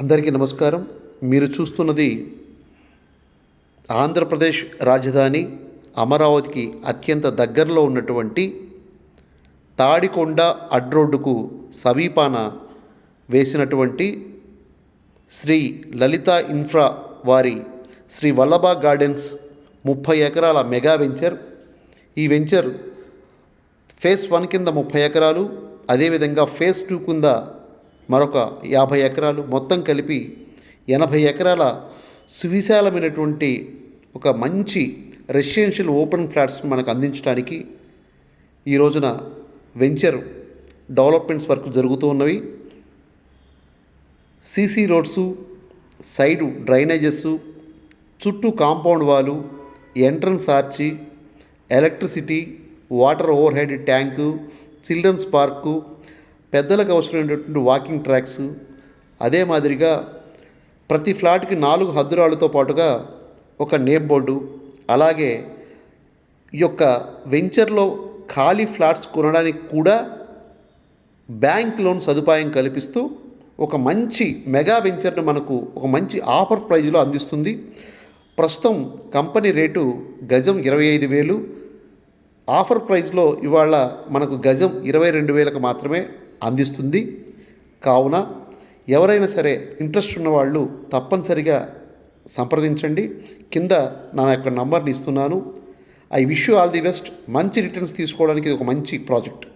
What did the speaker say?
అందరికీ నమస్కారం. మీరు చూస్తున్నది ఆంధ్రప్రదేశ్ రాజధాని అమరావతికి అత్యంత దగ్గరలో ఉన్నటువంటి తాడికొండ అడ్రోడ్డుకు సమీపాన వేసినటువంటి శ్రీ లలిత ఇన్ఫ్రా వారి శ్రీ వల్లభా గార్డెన్స్ ముప్పై ఎకరాల మెగా వెంచర్. ఈ వెంచర్ ఫేస్ వన్ కింద ముప్పై ఎకరాలు అదేవిధంగా ఫేస్ టూ కింద మరొక యాభై ఎకరాలు మొత్తం కలిపి ఎనభై ఎకరాల సువిశాలమైనటువంటి ఒక మంచి రెసిడెన్షియల్ ఓపెన్ ఫ్లాట్స్ మనకు అందించడానికి ఈ రోజున వెంచర్ డెవలప్మెంట్స్ వర్క్ జరుగుతూ ఉన్నవి. సీసీ రోడ్సు సైడు డ్రైనేజెస్ చుట్టూ compound wall entrance arch electricity water over head tank children's park పెద్దలకు అవసరమైనటువంటి వాకింగ్ ట్రాక్స్ అదే మాదిరిగా ప్రతి ఫ్లాట్కి నాలుగు హద్దురాళ్ళతో పాటుగా ఒక నేమ్ బోర్డు అలాగే ఈ యొక్క వెంచర్లో ఖాళీ ఫ్లాట్స్ కొనడానికి కూడా బ్యాంక్ లోన్ సదుపాయం కల్పిస్తూ ఒక మంచి మెగా వెంచర్ను మనకు ఒక మంచి ఆఫర్ ప్రైజ్లో అందిస్తుంది. ప్రస్తుతం కంపెనీ రేటు గజం ఇరవై ఐదు వేలు. ఆఫర్ ప్రైస్లో ఇవాళ మనకు గజం ఇరవై రెండు వేలకు మాత్రమే అందిస్తుంది. కావున ఎవరైనా సరే ఇంట్రెస్ట్ ఉన్నవాళ్ళు తప్పనిసరిగా సంప్రదించండి. కింద నా యొక్క నంబర్ని ఇస్తున్నాను. I wish you all the best. మంచి రిటర్న్స్ తీసుకోవడానికి ఇది ఒక మంచి ప్రాజెక్ట్.